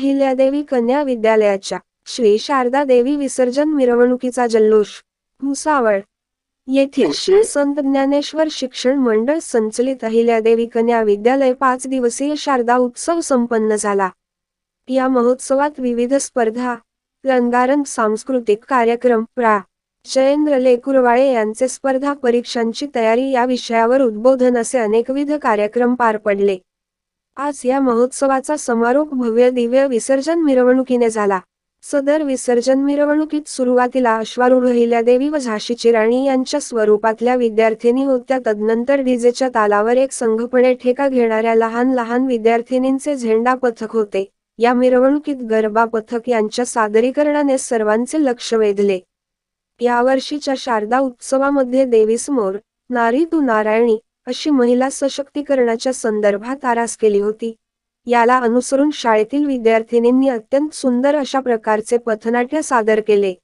अहिल्यादेवी कन्या विद्यालयाच्या श्री शारदा देवी विसर्जन मिरवणुकीचा जल्लोष भुसावळ. येथील श्री संत ज्ञानेश्वर शिक्षण मंडळ संचलित अहिल्यादेवी कन्या विद्यालय पाच दिवसीय शारदा उत्सव संपन्न झाला. या महोत्सवात विविध स्पर्धा रंगारंग सांस्कृतिक कार्यक्रम प्रा. जयेंद्र लेकुरवाळे यांचे स्पर्धा परीक्षांची तयारी या विषयावर उद्बोधन असे अनेकविध कार्यक्रम पार पडले. आज या महोत्सवाचा समारोप भव्य दिव्य विसर्जन मिरवणुकीने झाला. सदर विसर्जन मिरवणुकीत सुरुवातीला अश्वारूढ देवी व झाशीची राणी यांच्या स्वरूपातल्या विद्यार्थिनी होत्या. तदनंतर डीजेच्या तालावर एक संघपणे ठेका घेणाऱ्या लहान लहान विद्यार्थिनींचे झेंडा पथक होते. या मिरवणुकीत गरबा पथक यांच्या सादरीकरणाने सर्वांचे लक्ष वेधले. यावर्षीच्या शारदा उत्सवामध्ये देवीसमोर नारी तू नारायणी अशी महिला सशक्तीकरणाच्या संदर्भात आरास केली होती. याला अनुसरून शाळेतील विद्यार्थिनींनी अत्यंत सुंदर अशा प्रकारचे पथनाट्य सादर केले.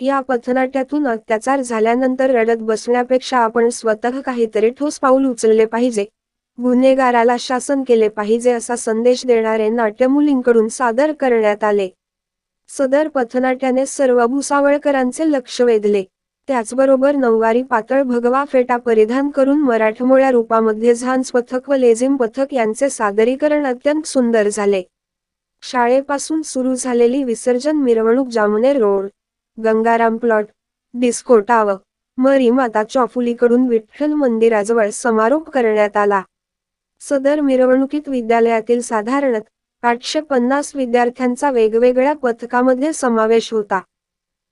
या पथनाट्यातून अत्याचार झाल्यानंतर रडत बसण्यापेक्षा आपण स्वतः काहीतरी ठोस पाऊल उचलले पाहिजे. गुन्हेगाराला शासन केले पाहिजे असा संदेश देणारे नाट्य मुलींकडून सादर करण्यात आले. सदर पथनाट्याने सर्व भुसावळकरांचे लक्ष वेधले. त्याचबरोबर नऊवारी पातळ भगवा फेटा परिधान करून मराठमोळ्या रूपामध्ये झांज पथक व लेझिम पथक यांचे सादरीकरण अत्यंत सुंदर झाले. शाळेपासून सुरू झालेली विसर्जन मिरवणूक Jamner road Gangaram plot disco tower Mari Mata चौफुलीकडून Vitthal मंदिराजवळ समारोप करण्यात आला. सदर मिरवणुकीत विद्यालयातील साधारणत आठशे पन्नास विद्यार्थ्यांचा वेगवेगळ्या पथकामध्ये समावेश होता.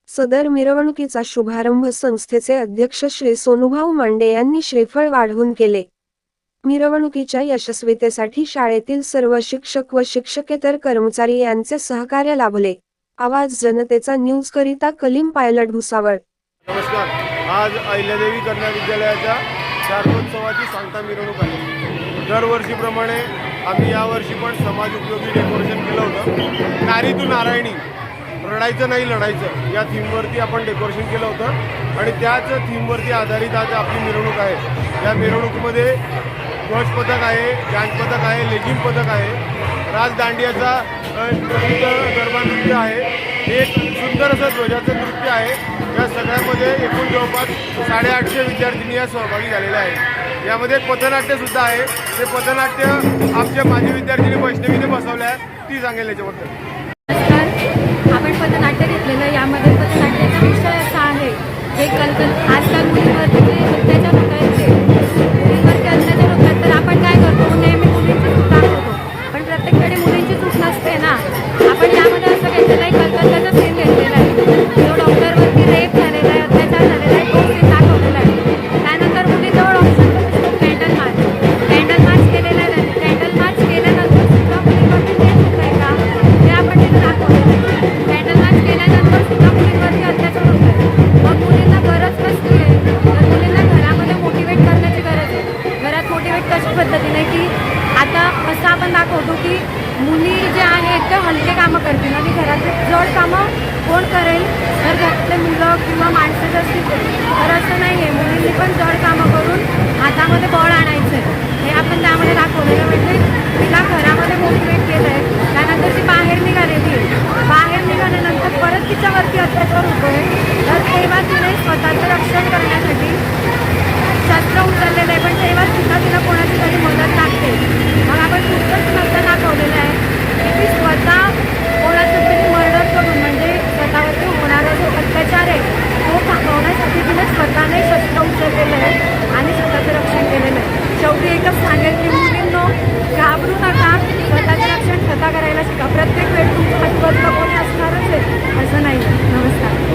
सदर मिरवणुकीचा शुभारंभ संस्थेचे अध्यक्ष श्री सोनुभाऊ मांडे यांनी श्रीफळ वाढवून केले. मिरवणुकीच्या यशस्वीतेसाठी शाळेतील सर्व शिक्षक व शिक्षकेतर कर्मचारी यांचे सहकार्य लाभले. आवाज जनतेचा न्यूज करिता कलीम पायलट भुसावळ. नमस्कार. आज अहिल्यादेवी कन्या विद्यालयाच्या शारदोत्सवाची सांगता मिरवणूक आहे. दरवर्षीप्रमाणे आम्ही यावर्षी पण समाज उपयोगी डेकोरेशन केलं होतं. नारी तू नारायणी. रडायचं नाही लढायचं. या थीमवरती आपण डेकोरेशन केलं होतं. आणि त्याच थीमवरती आधारित आज आपली मिरवणूक आहे. या मिरवणुकीमध्ये ध्वज पथक आहे बँक पथक आहे लेझिम पथक आहे. राजदांडियाचा अ, प्रसिद्ध गरबा नृत्य आहे. एक सुंदर असं ध्वजाचं नृत्य आहे. या सगळ्यामध्ये एकूण जवळपास साडेआठशे विद्यार्थिनी या सहभागी झालेल्या आहेत. यामध्ये एक पथनाट्यसुद्धा आहे. ते पथनाट्य आमच्या माजी विद्यार्थिनी वैष्णवीने बसवलं आहे. ती सांगेल याच्याबद्दल. पथनाट्य घेतलेलं यामध्ये पथनाट्याचा विषय असा आहे हे कलकल आजकाल मुलीवरती जे अत्याचार होत आहेत तर असं नाही आहे मुलींनी पण जड कामं करून हातामध्ये असं नाही. नमस्कार.